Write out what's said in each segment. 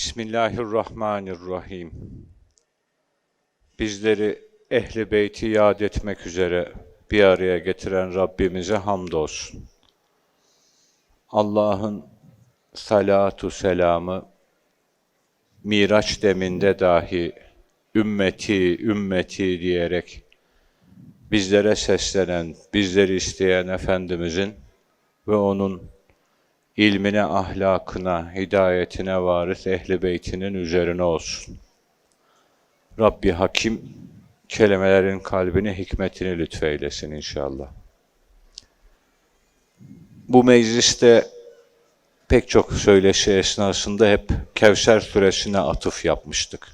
Bismillahirrahmanirrahim. Bizleri ehli beyti yad etmek üzere bir araya getiren Rabbimize hamdolsun. Allah'ın salatu selamı Miraç deminde dahi ümmeti, ümmeti diyerek bizlere seslenen, bizleri isteyen Efendimizin ve onun ilmine, ahlakına, hidayetine varis ehli beytinin üzerine olsun. Rabbi Hakim kelimelerin kalbine hikmetini lütfeylesin inşallah. Bu mecliste pek çok söyleşi esnasında hep Kevser suresine atıf yapmıştık.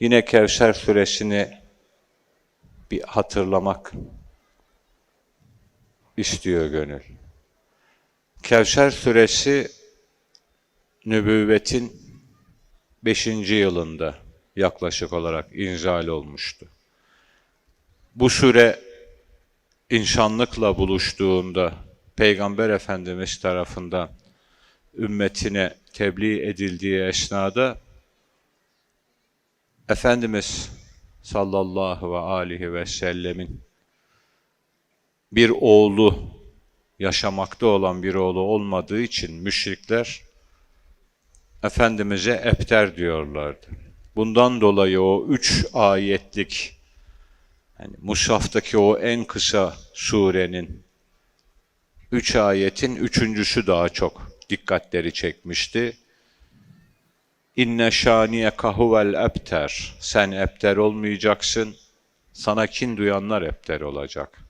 Yine Kevser suresini bir hatırlamak istiyor gönül. Kevser suresi nübüvvetin 5. yılında yaklaşık olarak inzal olmuştu. Bu sure insanlıkla buluştuğunda Peygamber Efendimiz tarafından ümmetine tebliğ edildiği esnada Efendimiz sallallahu ve aleyhi ve sellemin bir oğlu yaşamakta olan bir oğlu olmadığı için müşrikler Efendimiz'e epter diyorlardı. Bundan dolayı o üç ayetlik yani Musaf'taki o en kısa surenin üç ayetin üçüncüsü daha çok dikkatleri çekmişti. İnne şaniye kahuvel ebter. Sen ebter olmayacaksın. Sana kin duyanlar ebter olacak.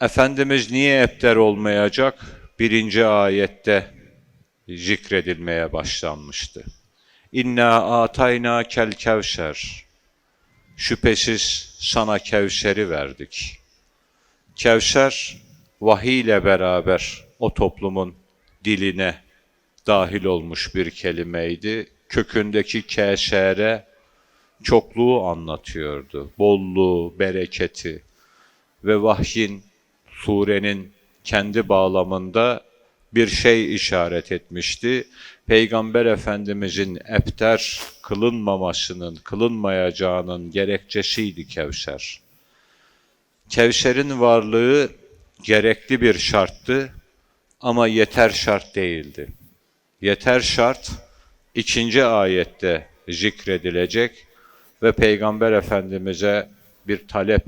Efendimiz niye ebter olmayacak? Birinci ayette zikredilmeye başlanmıştı. İnna atayna kel kevser. Şüphesiz sana Kevser'i verdik. Kevser vahiy ile beraber o toplumun diline dahil olmuş bir kelimeydi. Kökündeki keşere çokluğu anlatıyordu. Bolluğu, bereketi ve vahyin, surenin kendi bağlamında bir şey işaret etmişti. Peygamber Efendimizin epter kılınmamasının, kılınmayacağının gerekçesiydi Kevser. Kevser'in varlığı gerekli bir şarttı ama yeter şart değildi. Yeter şart ikinci ayette zikredilecek ve Peygamber Efendimiz'e bir talep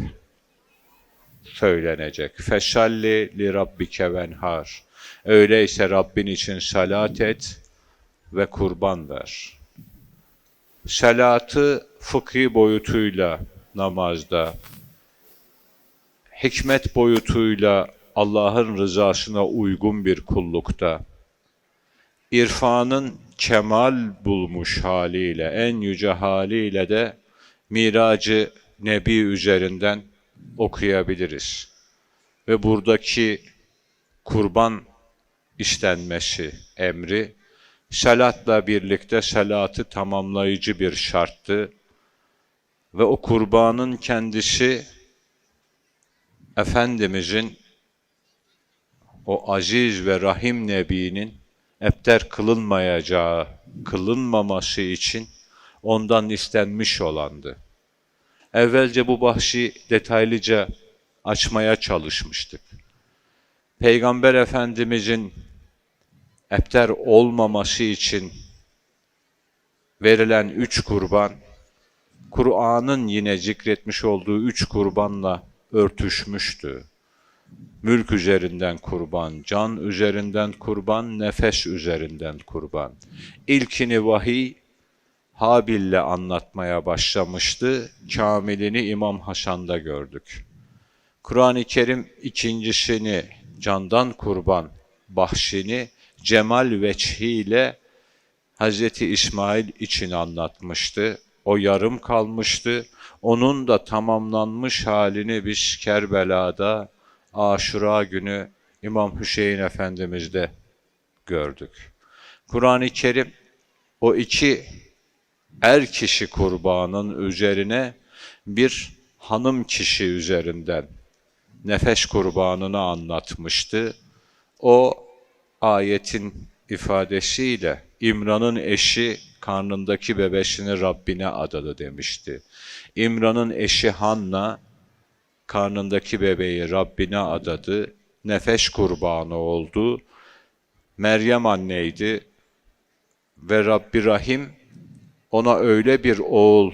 söylenecek. Feşalli li rabbike venhar. Öyleyse Rabbin için salat et ve kurban ver. Salatı fıkhi boyutuyla namazda, hikmet boyutuyla Allah'ın rızasına uygun bir kullukta, irfanın kemal bulmuş haliyle, en yüce haliyle de miracı Nebi üzerinden okuyabiliriz. Ve buradaki kurban istenmesi emri, salatla birlikte salatı tamamlayıcı bir şarttı. Ve o kurbanın kendisi, Efendimizin, o aziz ve rahim Nebi'nin epter kılınmayacağı, kılınmaması için ondan istenmiş olandı. Evvelce bu bahsi detaylıca açmaya çalışmıştık. Peygamber Efendimizin epter olmaması için verilen üç kurban, Kur'an'ın yine zikretmiş olduğu üç kurbanla örtüşmüştü. Mülk üzerinden kurban, can üzerinden kurban, nefes üzerinden kurban. İlkini vahiy, Habil'le anlatmaya başlamıştı. Kamilini İmam Hasan'da gördük. Kur'an-ı Kerim ikincisini candan kurban bahşini cemal veçhiyle Hz. İsmail için anlatmıştı. O yarım kalmıştı. Onun da tamamlanmış halini biz Kerbela'da Aşura günü İmam Hüseyin Efendimiz'de gördük. Kur'an-ı Kerim o iki er kişi kurbanın üzerine bir hanım kişi üzerinden nefes kurbanını anlatmıştı. O ayetin ifadesiyle İmran'ın eşi karnındaki bebeşini Rabbine adadı demişti. İmran'ın eşi Hanna karnındaki bebeği Rabbine adadı. Nefes kurbanı oldu. Meryem anneydi ve Rabbi Rahim ona öyle bir oğul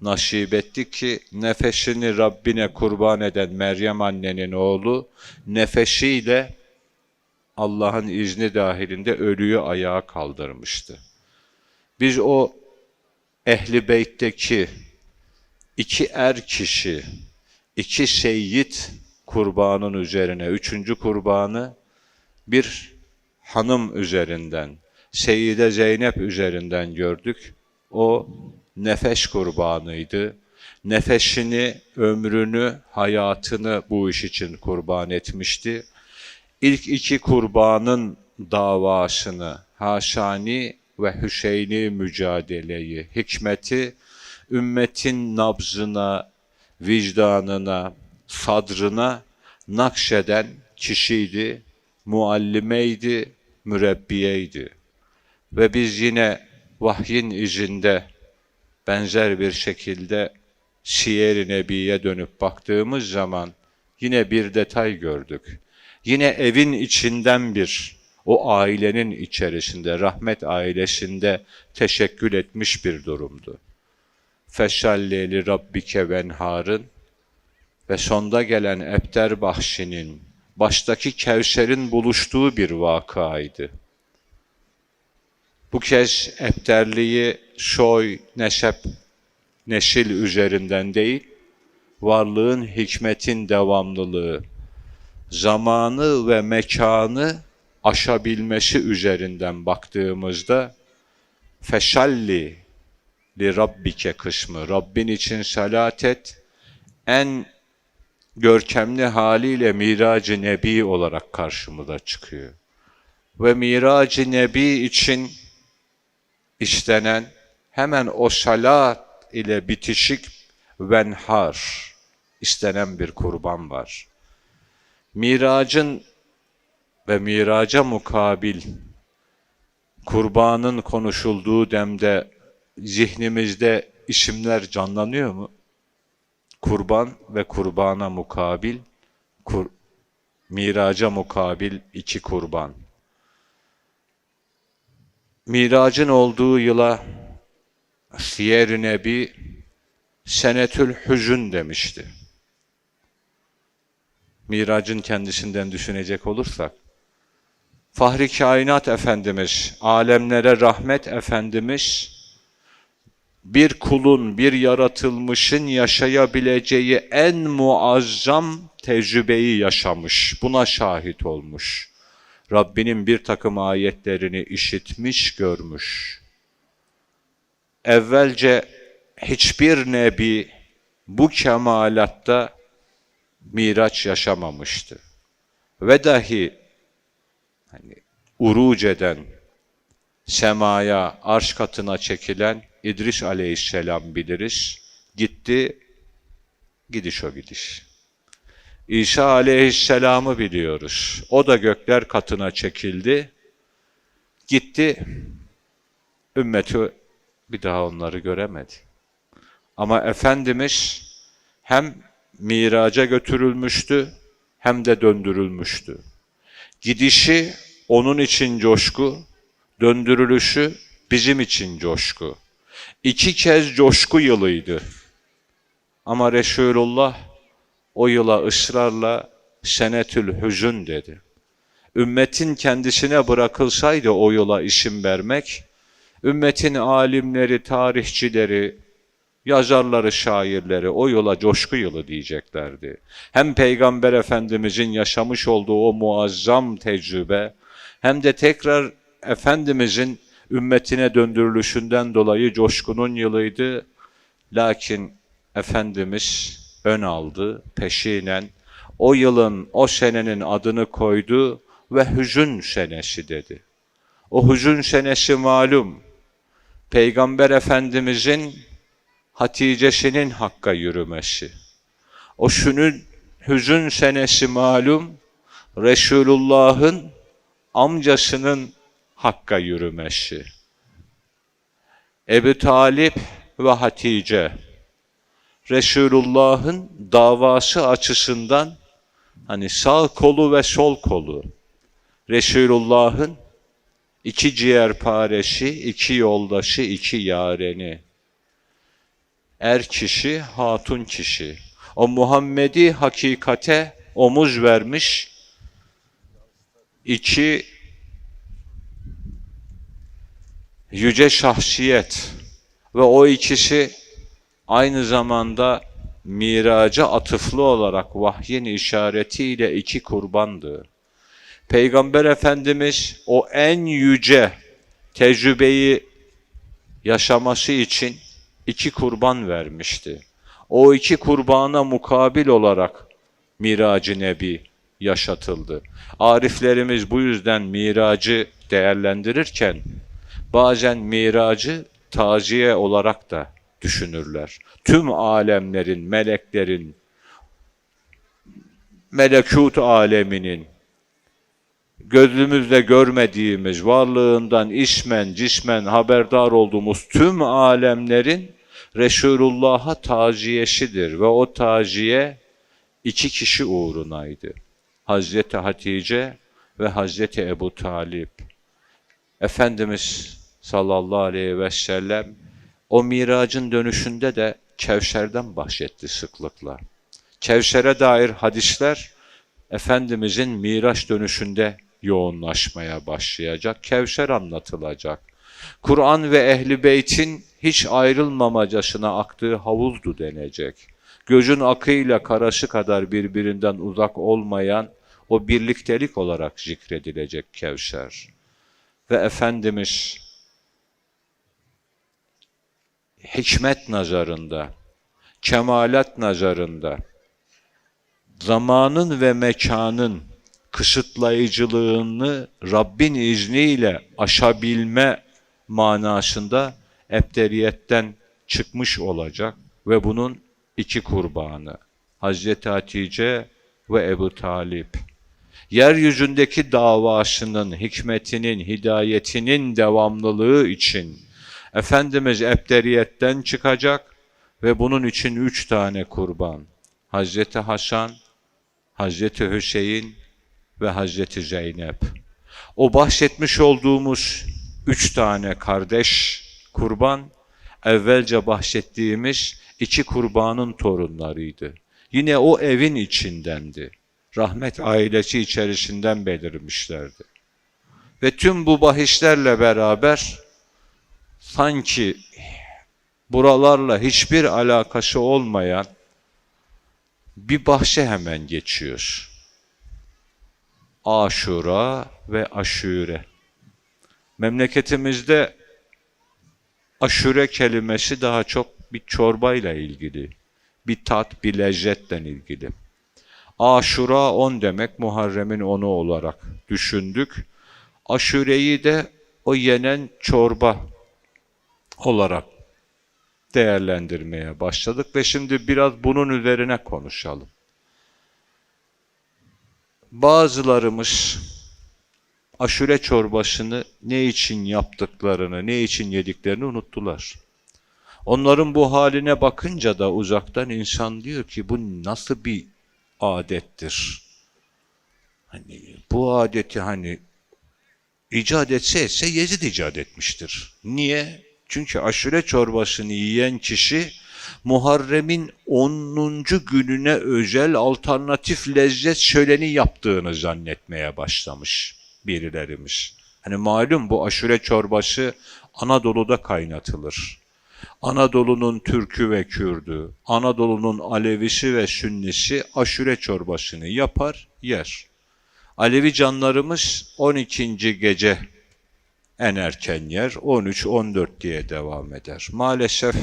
nasip etti ki nefesini Rabbine kurban eden Meryem annenin oğlu nefesiyle Allah'ın izni dahilinde ölüyü ayağa kaldırmıştı. Biz o ehli beytteki iki er kişi, iki seyyid kurbanın üzerine, üçüncü kurbanı bir hanım üzerinden, Seyyide Zeynep üzerinden gördük. O nefes kurbanıydı. Nefesini, ömrünü, hayatını bu iş için kurban etmişti. İlk iki kurbanın davasını, Haşani ve Hüseyin'i mücadeleyi, hikmeti, ümmetin nabzına, vicdanına, sadrına nakşeden kişiydi, muallimeydi, mürebbiyeydi. Ve biz yine vahyin izinde benzer bir şekilde Siyer-i Nebi'ye dönüp baktığımız zaman yine bir detay gördük. Yine evin içinden bir, o ailenin içerisinde, rahmet ailesinde teşekkül etmiş bir durumdu. Feşalleli Rabbike venharın ve sonda gelen Ebter Bahşi'nin, baştaki Kevser'in buluştuğu bir vakaydı. Bu kez ebterliği soy, neşep, neşil üzerinden değil, varlığın hikmetin devamlılığı, zamanı ve mekanı aşabilmesi üzerinden baktığımızda feşalli li rabbike kısmı Rabbin için salat et en görkemli haliyle Mirac-ı Nebi olarak karşımıza çıkıyor. Ve Mirac-ı Nebi için istenen hemen o salat ile bitişik venhar istenen bir kurban var. Miracın ve miraca mukabil kurbanın konuşulduğu demde zihnimizde isimler canlanıyor mu? Kurban ve kurbana mukabil, kur, miraca mukabil iki kurban. Miracın olduğu yıla Siyer-i Nebi Senetül Hüzün demişti. Miracın kendisinden düşünecek olursak, Fahri Kainat Efendimiz, alemlere rahmet Efendimiz, bir kulun, bir yaratılmışın yaşayabileceği en muazzam tecrübeyi yaşamış, buna şahit olmuş. Rabbinin bir takım ayetlerini işitmiş, görmüş. Evvelce hiçbir nebi bu kemalatta miraç yaşamamıştı. Ve dahi hani uruc eden, semaya, arş katına çekilen İdris aleyhisselam biliriz. Gitti, gidiş o gidiş. İsa aleyhisselamı biliyoruz. O da gökler katına çekildi. Gitti, ümmeti bir daha onları göremedi. Ama Efendimiz hem miraca götürülmüştü hem de döndürülmüştü. Gidişi onun için coşku, döndürülüşü bizim için coşku. İki kez coşku yılıydı. Ama Resulullah o yıla ısrarla senetül hüzün dedi. Ümmetin kendisine bırakılsaydı o yola isim vermek, ümmetin alimleri, tarihçileri, yazarları, şairleri o yola coşku yılı diyeceklerdi. Hem Peygamber Efendimizin yaşamış olduğu o muazzam tecrübe, hem de tekrar Efendimizin ümmetine döndürülüşünden dolayı coşkunun yılıydı. Lakin Efendimiz ön aldı peşinen. O yılın, o senenin adını koydu ve hüzün senesi dedi. O hüzün senesi malum. Peygamber Efendimizin Hatice'sinin Hakk'a yürümesi. O şunun hüzün senesi malum, Resulullah'ın amcasının Hakka yürümesi. Ebu Talip ve Hatice Resulullah'ın davası açısından hani sağ kolu ve sol kolu Resulullah'ın iki ciğerparesi, iki yoldaşı, iki yareni er kişi, hatun kişi. O Muhammedi hakikate omuz vermiş iki yüce şahsiyet ve o ikisi aynı zamanda miraca atıflı olarak vahyin işaretiyle iki kurbandı. Peygamber Efendimiz o en yüce tecrübeyi yaşaması için iki kurban vermişti. O iki kurbana mukabil olarak Miracı Nebi yaşatıldı. Ariflerimiz bu yüzden miracı değerlendirirken bazen miracı taziye olarak da düşünürler. Tüm alemlerin, meleklerin, melekut aleminin, gözümüzle görmediğimiz, varlığından ismen, cismen haberdar olduğumuz tüm alemlerin Resulullah'a taziyesidir ve o taziye iki kişi uğrunaydı. Hazreti Hatice ve Hazreti Ebu Talip. Efendimiz sallallahu aleyhi ve sellem o miracın dönüşünde de Kevser'den bahsetti sıklıkla. Kevser'e dair hadisler Efendimizin miraç dönüşünde yoğunlaşmaya başlayacak. Kevser anlatılacak. Kur'an ve Ehli Beyt'in hiç ayrılmamacasına aktığı havuzdu denecek. Gözün akıyla karaşı kadar birbirinden uzak olmayan o birliktelik olarak zikredilecek Kevser. Ve Efendimiz hikmet nazarında, kemalat nazarında, zamanın ve mekanın kısıtlayıcılığını Rabbin izniyle aşabilme manasında ebderiyetten çıkmış olacak ve bunun iki kurbanı Hazreti Hatice ve Ebu Talip. Yeryüzündeki davasının, hikmetinin, hidayetinin devamlılığı için Efendimiz ebderiyetten çıkacak ve bunun için üç tane kurban. Hazreti Hasan, Hazreti Hüseyin ve Hazreti Zeynep. O bahsetmiş olduğumuz üç tane kardeş kurban, evvelce bahsettiğimiz iki kurbanın torunlarıydı. Yine o evin içindendi. Rahmet ailesi içerisinden belirmişlerdi. Ve tüm bu bahislerle beraber sanki buralarla hiçbir alakası olmayan bir bahse hemen geçiyor. Aşura ve aşure. Memleketimizde aşure kelimesi daha çok bir çorbayla ilgili. Bir tat, bir lezzetle ilgili. Aşura on demek, Muharrem'in onu olarak düşündük. Aşureyi de o yenen çorba olarak değerlendirmeye başladık ve şimdi biraz bunun üzerine konuşalım. Bazılarımız aşure çorbasını ne için yaptıklarını, ne için yediklerini unuttular. Onların bu haline bakınca da uzaktan insan diyor ki bu nasıl bir adettir? Hani bu adeti hani icat etse etse Yezid icat etmiştir. Niye? Çünkü aşure çorbasını yiyen kişi Muharrem'in 10. gününe özel alternatif lezzet şöleni yaptığını zannetmeye başlamış birilerimiz. Hani malum bu aşure çorbası Anadolu'da kaynatılır. Anadolu'nun Türkü ve Kürdü, Anadolu'nun Alevisi ve Sünnisi aşure çorbasını yapar, yer. Alevi canlarımız 12. gece en erken yer 13-14 diye devam eder. Maalesef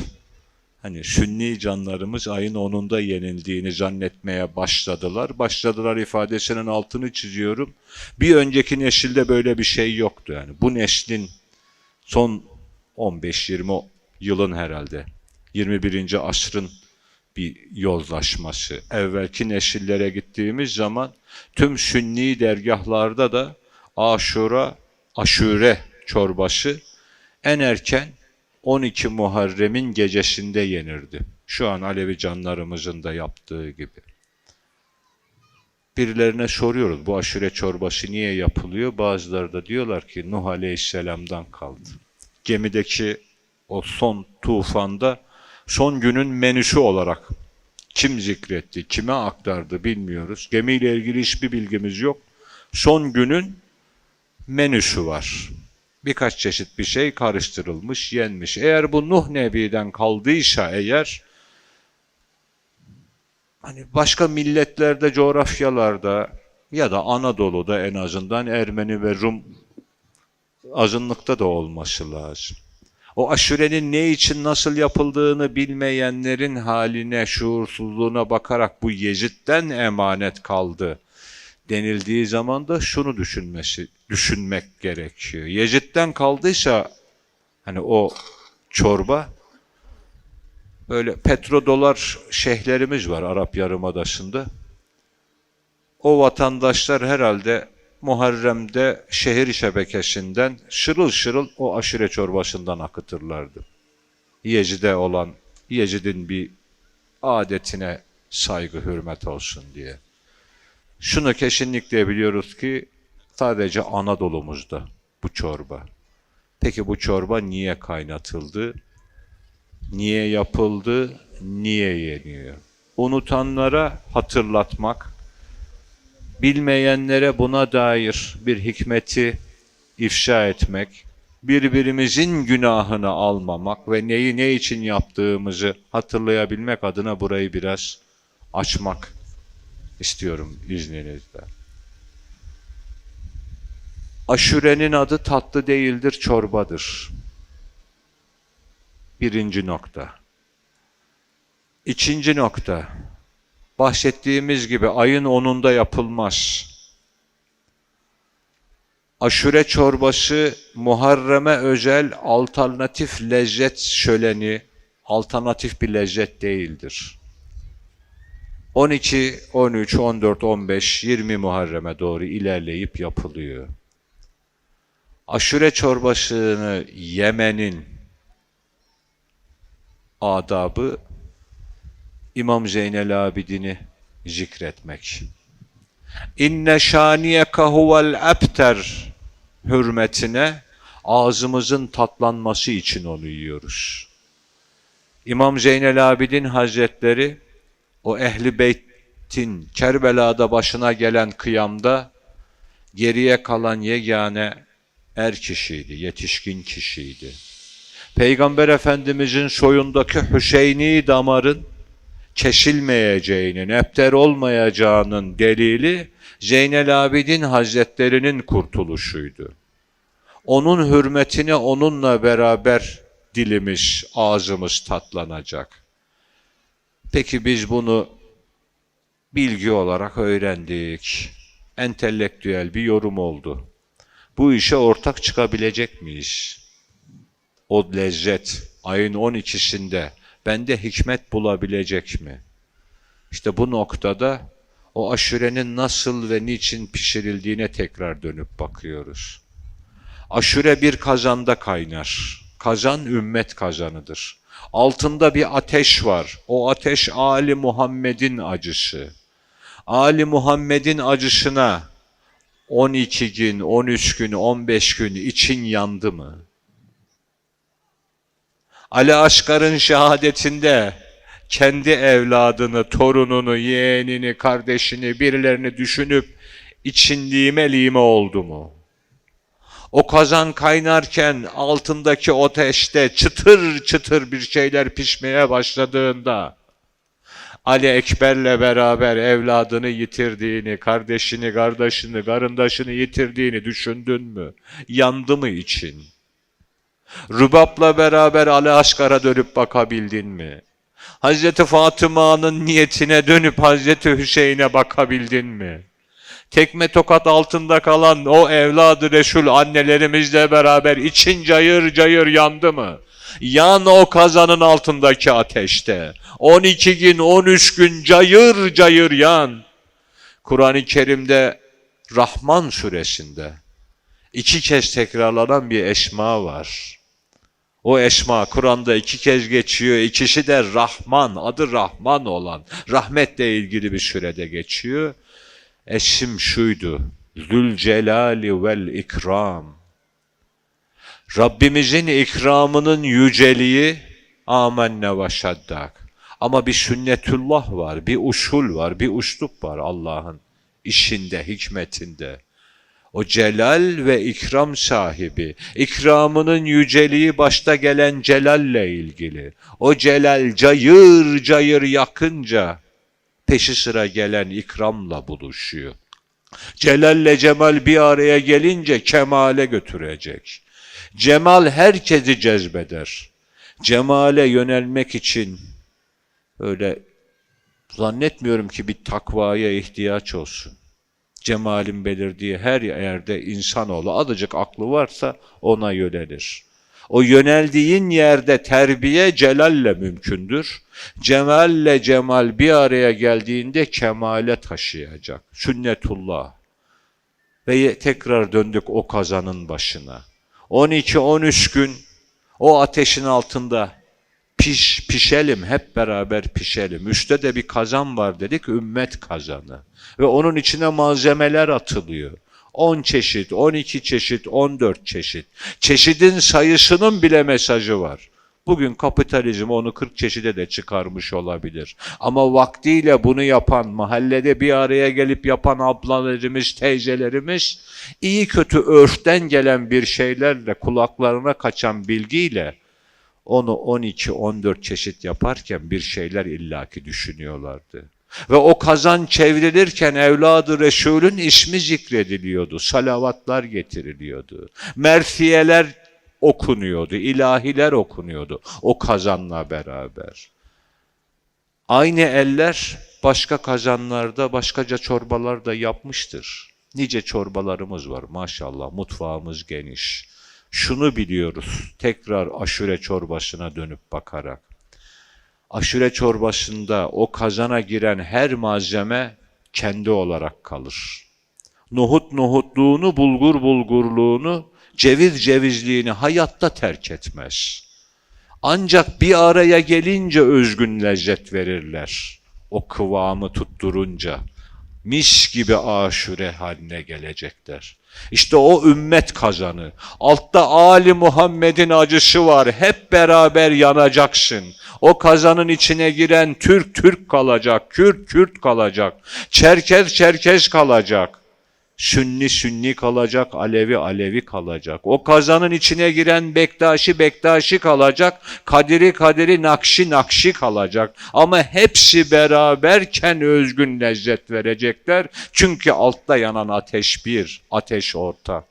hani sünni canlarımız ayın 10'unda yenildiğini zannetmeye başladılar. Başladılar ifadesinin altını çiziyorum. Bir önceki nesilde böyle bir şey yoktu yani. Bu neslin son 15-20 yılın herhalde 21. asrın bir yozlaşması. Evvelki nesillere gittiğimiz zaman tüm sünni dergahlarda da aşura aşure çorbası en erken 12 Muharrem'in gecesinde yenirdi. Şu an Alevi canlarımızın da yaptığı gibi. Birilerine soruyoruz bu aşure çorbası niye yapılıyor? Bazıları da diyorlar ki Nuh Aleyhisselam'dan kaldı. Gemideki o son tufanda son günün menüsü olarak kim zikretti, kime aktardı bilmiyoruz. Gemiyle ilgili hiçbir bilgimiz yok. Son günün menüsü var. Birkaç çeşit bir şey karıştırılmış, yenmiş. Eğer bu Nuh Nebi'den kaldıysa eğer hani başka milletlerde, coğrafyalarda ya da Anadolu'da en azından Ermeni ve Rum azınlıkta da olması lazım. O aşurenin ne için nasıl yapıldığını bilmeyenlerin haline, şuursuzluğuna bakarak bu Yezid'den emanet kaldı denildiği zaman da şunu düşünmesi, düşünmek gerekiyor. Yezid'den kaldıysa hani o çorba böyle petrodolar şeyhlerimiz var Arap Yarımadası'nda. O vatandaşlar herhalde Muharrem'de şehir şebekesinden şırıl şırıl o aşure çorbasından akıtırlardı. Yecid'e olan, Yecid'in bir adetine saygı hürmet olsun diye. Şunu kesinlikle biliyoruz ki sadece Anadolu'muzda bu çorba. Peki bu çorba niye kaynatıldı? Niye yapıldı? Niye yeniyor? Unutanlara hatırlatmak, bilmeyenlere buna dair bir hikmeti ifşa etmek, birbirimizin günahını almamak ve neyi ne için yaptığımızı hatırlayabilmek adına burayı biraz açmak istiyorum izninizle. Aşurenin adı tatlı değildir, çorbadır. Birinci nokta. İkinci nokta. Bahsettiğimiz gibi ayın onunda yapılmaz. Aşure çorbası Muharrem'e özel alternatif lezzet şöleni, alternatif bir lezzet değildir. 12, 13, 14, 15, 20 Muharrem'e doğru ilerleyip yapılıyor. Aşure çorbasını yemenin adabı İmam Zeynel Abidin'i zikretmek. İnne şaniyeke huvel ebter hürmetine ağzımızın tatlanması için onu yiyoruz. İmam Zeynel Abidin Hazretleri o ehli beytin Kerbela'da başına gelen kıyamda geriye kalan yegane er kişiydi, yetişkin kişiydi. Peygamber Efendimizin soyundaki Hüseyni damarın kesilmeyeceğinin, epter olmayacağının delili Zeynel Abidin Hazretlerinin kurtuluşuydu. Onun hürmetine onunla beraber dilimiz, ağzımız tatlanacak. Peki biz bunu bilgi olarak öğrendik. Entelektüel bir yorum oldu. Bu işe ortak çıkabilecek miyiz? O lezzet ayın 12'sinde bende hikmet bulabilecek mi? İşte bu noktada o aşurenin nasıl ve niçin pişirildiğine tekrar dönüp bakıyoruz. Aşure bir kazanda kaynar. Kazan ümmet kazanıdır. Altında bir ateş var. O ateş Ali Muhammed'in acısı. Ali Muhammed'in acısına 12 gün, 13 gün, 15 gün için yandı mı? Ali Aşkar'ın şehadetinde kendi evladını, torununu, yeğenini, kardeşini, birilerini düşünüp için lime lime oldu mu? O kazan kaynarken altındaki ateşte çıtır çıtır bir şeyler pişmeye başladığında Ali Ekber'le beraber evladını yitirdiğini, kardeşini, kardeşini, karındaşını yitirdiğini düşündün mü? Yandı mı için? Rübap'la beraber Ali Aşkar'a dönüp bakabildin mi? Hazreti Fatıma'nın niyetine dönüp Hazreti Hüseyin'e bakabildin mi? Tekme tokat altında kalan o evladı Reşul annelerimizle beraber için cayır cayır yandı mı? Yan o kazanın altındaki ateşte. 12 gün 13 gün cayır cayır yan. Kur'an-ı Kerim'de Rahman suresinde İki kez tekrarlanan bir esma var. O esma Kur'an'da iki kez geçiyor. İkisi de Rahman, adı Rahman olan, rahmetle ilgili bir sürede geçiyor. Esim şuydu. Zülcelali vel ikram. Rabbimizin ikramının yüceliği amenne ve şaddak. Ama bir sünnetullah var, bir usul var, bir uslup var Allah'ın işinde, hikmetinde. O celal ve ikram sahibi, ikramının yüceliği başta gelen celalle ilgili. O celal cayır cayır yakınca peşi sıra gelen ikramla buluşuyor. Celalle cemal bir araya gelince kemale götürecek. Cemal herkesi cezbeder. Cemale yönelmek için öyle zannetmiyorum ki bir takvaya ihtiyaç olsun. Cemalin belirdiği her yerde insanoğlu azıcık aklı varsa ona yönelir. O yöneldiğin yerde terbiye celalle mümkündür. Cemalle cemal bir araya geldiğinde kemale taşıyacak. Sünnetullah. Ve tekrar döndük o kazanın başına. 12-13 gün o ateşin altında piş, pişelim, hep beraber pişelim. Üstte de bir kazan var dedik, ümmet kazanı. Ve onun içine malzemeler atılıyor. 10 çeşit, 12 çeşit, 14 çeşit. Çeşidin sayısının bile mesajı var. Bugün kapitalizm onu 40 çeşide de çıkarmış olabilir. Ama vaktiyle bunu yapan, mahallede bir araya gelip yapan ablalarımız, teyzelerimiz iyi kötü örften gelen bir şeylerle, kulaklarına kaçan bilgiyle onu 12-14 çeşit yaparken bir şeyler illaki düşünüyorlardı. Ve o kazan çevrilirken evladı Resul'ün ismi zikrediliyordu. Salavatlar getiriliyordu. Merfiyeler okunuyordu. ilahiler okunuyordu. O kazanla beraber. Aynı eller başka kazanlarda, başkaca çorbalar da yapmıştır. Nice çorbalarımız var maşallah. Mutfağımız geniş. Şunu biliyoruz. Tekrar aşure çorbasına dönüp bakarak aşure çorbasında o kazana giren her malzeme kendi olarak kalır. Nohut nohutluğunu, bulgur bulgurluğunu, ceviz cevizliğini hayatta terk etmez. Ancak bir araya gelince özgün lezzet verirler. O kıvamı tutturunca mis gibi aşure haline gelecekler. İşte o ümmet kazanı. Altta Ali Muhammed'in acısı var. Hep beraber yanacaksın. O kazanın içine giren Türk Türk kalacak, Kürt Kürt kalacak, Çerkez Çerkez kalacak. Sünni Sünni kalacak, Alevi Alevi kalacak. O kazanın içine giren Bektaşi Bektaşi kalacak, Kadiri Kadiri Nakşi Nakşi kalacak. Ama hepsi beraberken özgün lezzet verecekler. Çünkü altta yanan ateş bir, ateş orta.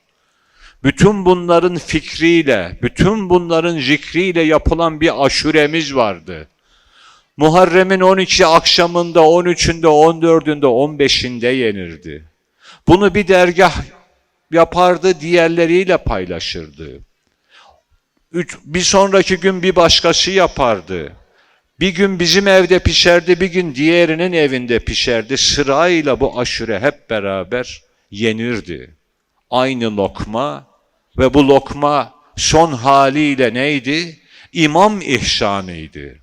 Bütün bunların fikriyle, bütün bunların zikriyle yapılan bir aşuremiz vardı. Muharrem'in 12 akşamında, 13'ünde, 14'ünde, 15'inde yenirdi. Bunu bir dergah yapardı, diğerleriyle paylaşırdı. Üç, bir sonraki gün bir başkası yapardı. Bir gün bizim evde pişerdi, bir gün diğerinin evinde pişerdi. Sırayla bu aşure hep beraber yenirdi. Aynı lokma ve bu lokma son haliyle neydi? İmam ihsanıydı.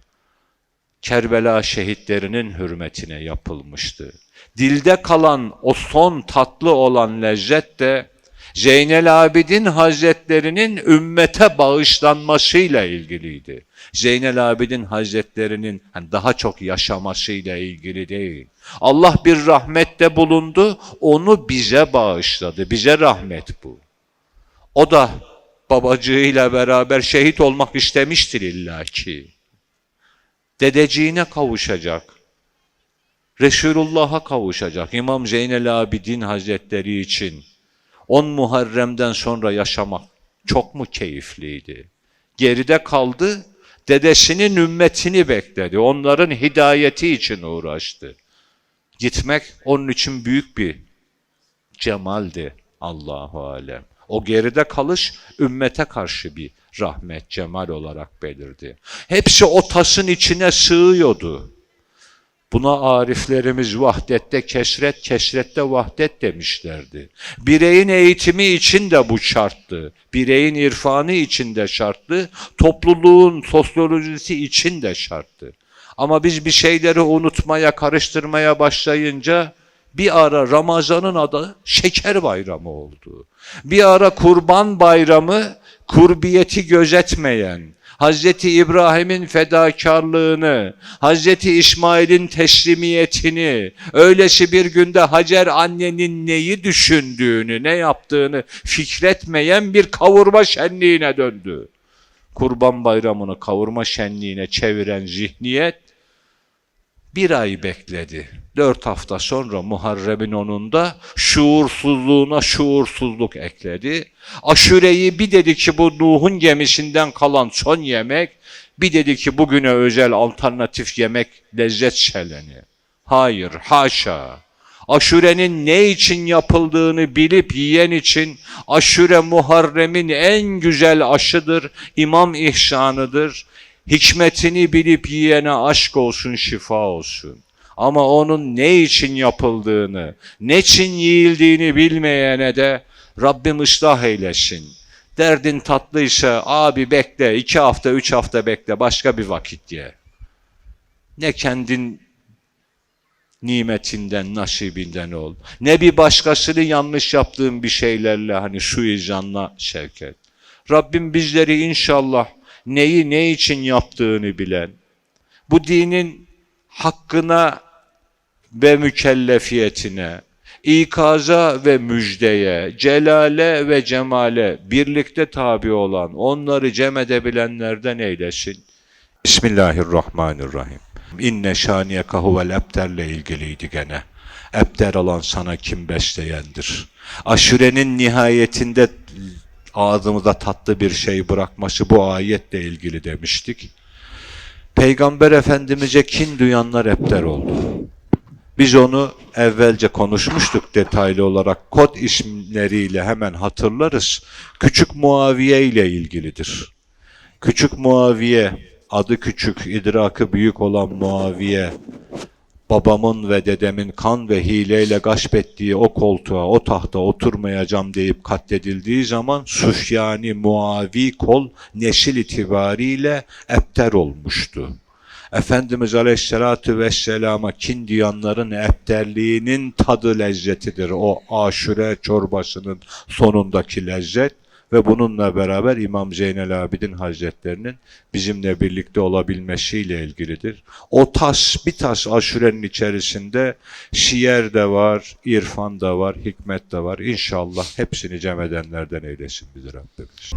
Kerbela şehitlerinin hürmetine yapılmıştı dilde kalan o son tatlı olan lezzet de Zeynel Abidin Hazretlerinin ümmete bağışlanmasıyla ilgiliydi. Zeynel Abidin Hazretlerinin hani daha çok yaşamasıyla ilgili değil. Allah bir rahmette bulundu, onu bize bağışladı. Bize rahmet bu. O da babacığıyla beraber şehit olmak istemiştir illaki. Dedeciğine kavuşacak. Resulullah'a kavuşacak. İmam Zeynel Abidin Hazretleri için 10 Muharrem'den sonra yaşamak çok mu keyifliydi? Geride kaldı, dedesinin ümmetini bekledi. Onların hidayeti için uğraştı. Gitmek onun için büyük bir cemaldi Allahu alem. O geride kalış ümmete karşı bir rahmet, cemal olarak belirdi. Hepsi o tasın içine sığıyordu. Buna ariflerimiz vahdette kesret, kesrette vahdet demişlerdi. Bireyin eğitimi için de bu şarttı. Bireyin irfanı için de şarttı. Topluluğun sosyolojisi için de şarttı. Ama biz bir şeyleri unutmaya, karıştırmaya başlayınca bir ara Ramazan'ın adı şeker bayramı oldu. Bir ara kurban bayramı kurbiyeti gözetmeyen, Hazreti İbrahim'in fedakarlığını, Hazreti İsmail'in teslimiyetini, öylesi bir günde Hacer annenin neyi düşündüğünü, ne yaptığını fikretmeyen bir kavurma şenliğine döndü. Kurban bayramını kavurma şenliğine çeviren zihniyet bir ay bekledi. Dört hafta sonra Muharrem'in onunda şuursuzluğuna şuursuzluk ekledi. Aşureyi bir dedi ki bu Nuh'un gemisinden kalan son yemek, bir dedi ki bugüne özel alternatif yemek lezzet şeleni. Hayır, haşa. Aşurenin ne için yapıldığını bilip yiyen için aşure Muharrem'in en güzel aşıdır, imam ihsanıdır. Hikmetini bilip yiyene aşk olsun, şifa olsun. Ama onun ne için yapıldığını, ne için yiyildiğini bilmeyene de Rabbim ıslah eylesin. Derdin tatlıysa abi bekle, iki hafta, üç hafta bekle, başka bir vakit ye. Ne kendin nimetinden, nasibinden ol. Ne bir başkasının yanlış yaptığın bir şeylerle hani suizanla şevk et. Rabbim bizleri inşallah neyi ne için yaptığını bilen, bu dinin hakkına ve mükellefiyetine, ikaza ve müjdeye, celale ve cemale birlikte tabi olan, onları cem edebilenlerden eylesin. Bismillahirrahmanirrahim. İnne şaniyeke huvel ebterle ilgiliydi gene. Ebter olan sana kim besleyendir. Aşurenin nihayetinde ağzımıza tatlı bir şey bırakması bu ayetle ilgili demiştik. Peygamber Efendimiz'e kin duyanlar ebter oldu. Biz onu evvelce konuşmuştuk detaylı olarak. Kod isimleriyle hemen hatırlarız. Küçük Muaviye ile ilgilidir. Küçük Muaviye, adı küçük, idrakı büyük olan Muaviye, babamın ve dedemin kan ve hileyle gasp ettiği o koltuğa, o tahta oturmayacağım deyip katledildiği zaman Süfyani Muavi kol nesil itibariyle epter olmuştu. Efendimiz Aleyhisselatü Vesselam'a kin diyanların epterliğinin tadı lezzetidir. O aşure çorbasının sonundaki lezzet ve bununla beraber İmam Zeynel Abidin Hazretlerinin bizimle birlikte olabilmesiyle ilgilidir. O tas, bir tas aşurenin içerisinde şiir de var, irfan da var, hikmet de var. İnşallah hepsini cem edenlerden eylesin bizi Rabbimiz.